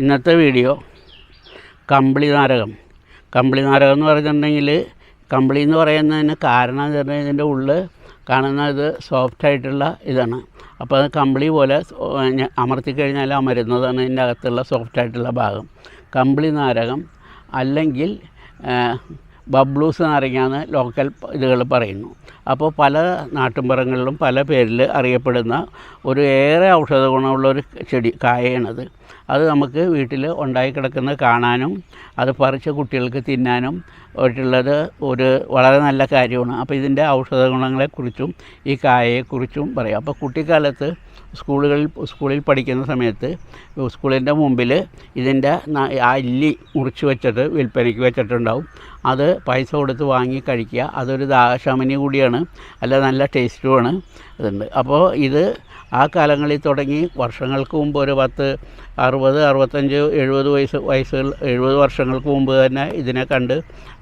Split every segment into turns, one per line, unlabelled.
ഇന്നത്തെ വീഡിയോ കമ്പിളി നാരകം. കമ്പിളി നാരകം എന്ന് പറഞ്ഞിട്ടുണ്ടെങ്കിൽ കമ്പിളി എന്ന് പറയുന്നതിന് കാരണം എന്ന് പറഞ്ഞാൽ ഇതിന്റെ ഉള്ളിൽ കാണുന്ന ഇത് സോഫ്റ്റ് ആയിട്ടുള്ള ഇതാണ്. അപ്പോൾ അത് കമ്പിളി പോലെ അമർത്തി കഴിഞ്ഞാൽ അമരുന്നതാണ് ഇതിന്റെ അകത്തുള്ള സോഫ്റ്റ് ആയിട്ടുള്ള ഭാഗം. കമ്പിളി നാരകം അല്ലെങ്കിൽ ബബ്ലൂസ് നാരങ്ങാന്ന് ലോക്കൽ ഇതുകൾ പറയുന്നു. അപ്പോൾ പല നാട്ടുമ്പുറങ്ങളിലും പല പേരിൽ അറിയപ്പെടുന്ന ഒരു ഏറെ ഔഷധ ഗുണമുള്ള ഒരു ചെടി കായയാണത്. അത് നമുക്ക് വീട്ടിൽ ഉണ്ടായി കിടക്കുന്നത് കാണാനും അത് പറിച്ച് കുട്ടികൾക്ക് തിന്നാനും ആയിട്ടുള്ളത് ഒരു വളരെ നല്ല കാര്യമാണ്. അപ്പോൾ ഇതിന്റെ ഔഷധ ഗുണങ്ങളെക്കുറിച്ചും ഈ കായയെക്കുറിച്ചും പറയാം. അപ്പോൾ കുട്ടിക്കാലത്ത് സ്കൂളുകളിൽ സ്കൂളിൽ പഠിക്കുന്ന സമയത്ത് സ്കൂളിന്റെ മുമ്പിൽ ഇതിന്റെ ആ ഇല്ലി മുറിച്ച് വെച്ചിട്ട് വിൽപ്പനയ്ക്ക് വെച്ചിട്ടുണ്ടാവും. അത് പൈസ കൊടുത്ത് വാങ്ങി കഴിക്കുക. അതൊരു ദാഹശമനി കൂടിയാണ്. അല്ല നല്ല ടേസ്റ്റുമാണ്. ഇതുണ്ട് അപ്പോൾ ഇത് ആ കാലങ്ങളിൽ തുടങ്ങി വർഷങ്ങൾക്ക് മുമ്പ് ഒരു പത്ത് അറുപത് അറുപത്തഞ്ച് എഴുപത് വയസ്സ് വയസ്സുകൾ എഴുപത് വർഷങ്ങൾക്ക് മുമ്പ് തന്നെ ഇതിനെ കണ്ട്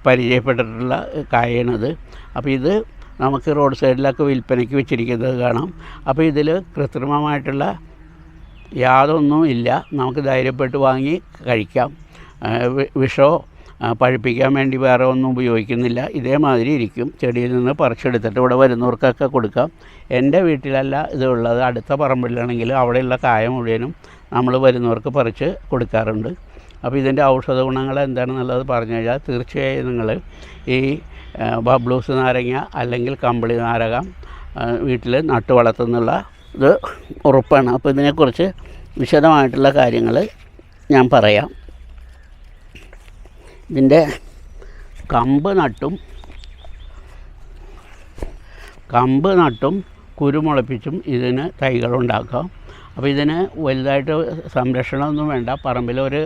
പരിചയപ്പെട്ടിട്ടുള്ള കായണത് അപ്പോൾ ഇത് നമുക്ക് റോഡ് സൈഡിലൊക്കെ വിൽപ്പനയ്ക്ക് വെച്ചിരിക്കുന്നത് കാണാം. അപ്പോൾ ഇതിൽ കൃത്രിമമായിട്ടുള്ള യാതൊന്നും ഇല്ല. നമുക്ക് ധൈര്യപ്പെട്ട് വാങ്ങി കഴിക്കാം. വിഷോ പഴിപ്പിക്കാൻ വേണ്ടി വേറെ ഒന്നും ഉപയോഗിക്കുന്നില്ല. ഇതേമാതിരി ഇരിക്കും. ചെടിയിൽ നിന്ന് പറിച്ചെടുത്തിട്ട് ഇവിടെ വരുന്നവർക്കൊക്കെ കൊടുക്കാം. എന്റെ വീട്ടിലല്ല ഇതുള്ളത് അടുത്ത പറമ്പിലാണെങ്കിൽ അവിടെയുള്ള കായ മുഴുവനും നമ്മൾ വരുന്നവർക്ക് പറിച്ച് കൊടുക്കാറുണ്ട്. അപ്പോൾ ഇതിന്റെ ഔഷധ ഗുണങ്ങൾ എന്താണെന്നുള്ളത് പറഞ്ഞു കഴിഞ്ഞാൽ തീർച്ചയായും നിങ്ങൾ ഈ ബബ്ലൂസ് നാരങ്ങ അല്ലെങ്കിൽ കമ്പിളി നാരകം വീട്ടിൽ നട്ടു വളർത്തുന്നുള്ള ഇത് ഉറപ്പാണ്. അപ്പോൾ ഇതിനെക്കുറിച്ച് വിശദമായിട്ടുള്ള കാര്യങ്ങൾ ഞാൻ പറയാം. ഇതിന്റെ കമ്പ് നട്ടും കമ്പ് നട്ടും കുരുമുളപ്പിച്ചും ഇതിന് തൈകളുണ്ടാക്കാം അപ്പോൾ ഇതിന് വലുതായിട്ട് സംരക്ഷണമൊന്നും വേണ്ട. പറമ്പിലൊരു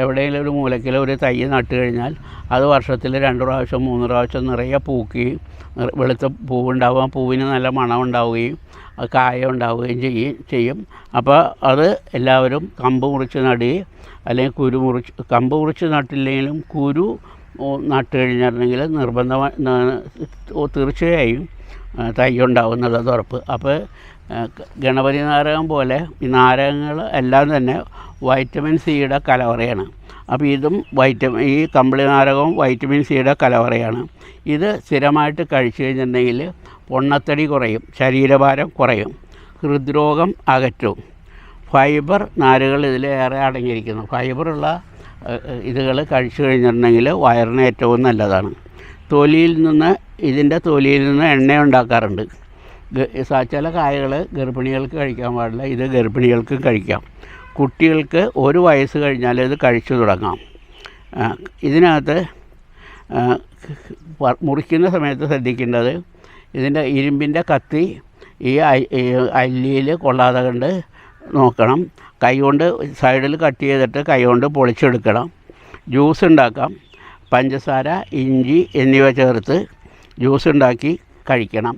എവിടെയെങ്കിലും ഒരു മൂലക്കിൽ ഒരു തൈ നട്ട് കഴിഞ്ഞാൽ അത് വർഷത്തിൽ രണ്ട് പ്രാവശ്യം മൂന്ന് പ്രാവശ്യം നിറയെ പൂക്കുകയും വെളുത്ത പൂവുണ്ടാവും. ആ പൂവിന് നല്ല മണം ഉണ്ടാവുകയും അത് കായ ഉണ്ടാവുകയും ചെയ്യും ചെയ്യും. അപ്പോൾ അത് എല്ലാവരും കമ്പ് മുറിച്ച് നടുകയും അല്ലെങ്കിൽ കുരു മുറിച്ച് കമ്പ് മുറിച്ച് നട്ടില്ലെങ്കിലും കുരു നട്ട് കഴിഞ്ഞിട്ടുണ്ടെങ്കിൽ നിർബന്ധമായി തീർച്ചയായും തൈ ഉണ്ടാവും എന്നുള്ളത് ഉറപ്പ്. അപ്പോൾ ഗണപതി നാരകം പോലെ ഈ നാരകങ്ങൾ എല്ലാം തന്നെ വൈറ്റമിൻ സിയുടെ കലവറയാണ്. അപ്പോൾ ഇതും വൈറ്റമിൻ ഈ കമ്പിളി നാരകവും വൈറ്റമിൻ സിയുടെ കലവറയാണ്. ഇത് സ്ഥിരമായിട്ട് കഴിച്ചു കഴിഞ്ഞിട്ടുണ്ടെങ്കിൽ പൊണ്ണത്തടി കുറയും ശരീരഭാരം കുറയും ഹൃദ്രോഗം അകറ്റും. ഫൈബർ നാരുകൾ ഇതിലേറെ അടങ്ങിയിരിക്കുന്നു. ഫൈബറുള്ള ഇതുകൾ കഴിച്ചു കഴിഞ്ഞിട്ടുണ്ടെങ്കിൽ വയറിന് ഏറ്റവും നല്ലതാണ്. തൊലിയിൽ നിന്ന് ഇതിന്റെ തൊലിയിൽ നിന്ന് എണ്ണ ഉണ്ടാക്കാറുണ്ട്. ചില കായകൾ ഗർഭിണികൾക്ക് കഴിക്കാൻ പാടില്ല ഇത് ഗർഭിണികൾക്ക് കഴിക്കാം. കുട്ടികൾക്ക് ഒരു വയസ്സ് കഴിഞ്ഞാൽ ഇത് കഴിച്ചു തുടങ്ങാം. ഇതിനകത്ത് മുറിക്കുന്ന സമയത്ത് ശ്രദ്ധിക്കേണ്ടത് ഇതിന്റെ ഇരുമ്പിന്റെ കത്തി ഈ അല്ലിയിൽ കൊള്ളാതെ കണ്ട് നോക്കണം. കൈകൊണ്ട് സൈഡിൽ കട്ട് ചെയ്തിട്ട് കൈകൊണ്ട് പൊളിച്ചെടുക്കണം. ജ്യൂസ് ഉണ്ടാക്കാം. പഞ്ചസാര ഇഞ്ചി എന്നിവ ചേർത്ത് ജ്യൂസ് ഉണ്ടാക്കി കഴിക്കണം.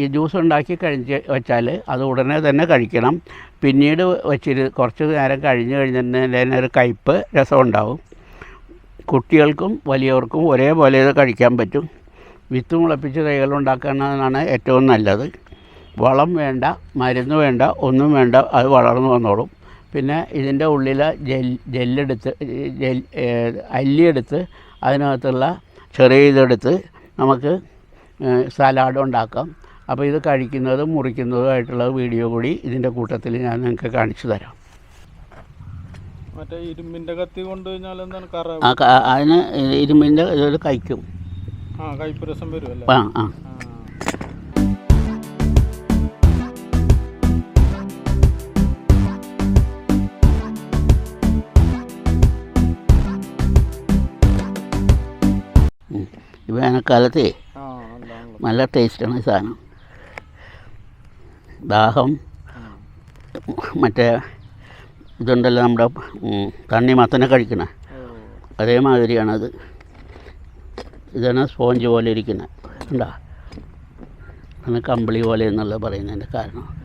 ഈ ജ്യൂസ് ഉണ്ടാക്കി കഴിഞ്ഞ് വെച്ചാൽ അത് ഉടനെ തന്നെ കഴിക്കണം. പിന്നീട് വെച്ചിട്ട് കുറച്ച് നേരം കഴിഞ്ഞ് കഴിഞ്ഞിട്ടുണ്ടെങ്കിൽ ഒരു കയ്പ്പ് രസം ഉണ്ടാവും. കുട്ടികൾക്കും വലിയവർക്കും ഒരേപോലെ ഇത് കഴിക്കാൻ പറ്റും. വിത്ത് മുളപ്പിച്ച് തൈകൾ ഉണ്ടാക്കുന്നതാണ് ഏറ്റവും നല്ലത്. വളം വേണ്ട മരുന്ന് വേണ്ട ഒന്നും വേണ്ട അത് വളർന്നു വന്നോളും. പിന്നെ ഇതിന്റെ ഉള്ളിൽ ജെൽ ജെല്ലെടുത്ത് ജെൽ അല്ലിയെടുത്ത് അതിനകത്തുള്ള ചെറിയ ഇതെടുത്ത് നമുക്ക് സലാഡ് ഉണ്ടാക്കാം. അപ്പോൾ ഇത് കഴിക്കുന്നതും മുറിക്കുന്നതും ആയിട്ടുള്ള വീഡിയോ കൂടി ഇതിന്റെ കൂട്ടത്തിൽ ഞാൻ നിങ്ങൾക്ക് കാണിച്ചു തരാം.
മറ്റേ ഇരുമ്പിന്റെ കത്തി കൊണ്ട് കഴിഞ്ഞാൽ എന്താണ് കറ?
ആ ക- അതിന് ഇരുമ്പിന്റെ ഇതൊരു കഴിക്കും
ആ രസം വരും
ആ വേനൽക്കാലത്ത്
ആ
നല്ല ടേസ്റ്റാണ് ഈ സാധനം. ദാഹം. മറ്റേ ഇതുണ്ടല്ലോ നമ്മുടെ തണ്ണി തണ്ണിമത്തനെ കഴിക്കണേ. അതേമാതിരിയാണത് ഇതാണ് സ്പോഞ്ച് പോലെ ഇരിക്കുന്നത് കണ്ടോ? അന്ന് കമ്പിളി പോലെ എന്നുള്ള പറയുന്നതിന്റെ കാരണം.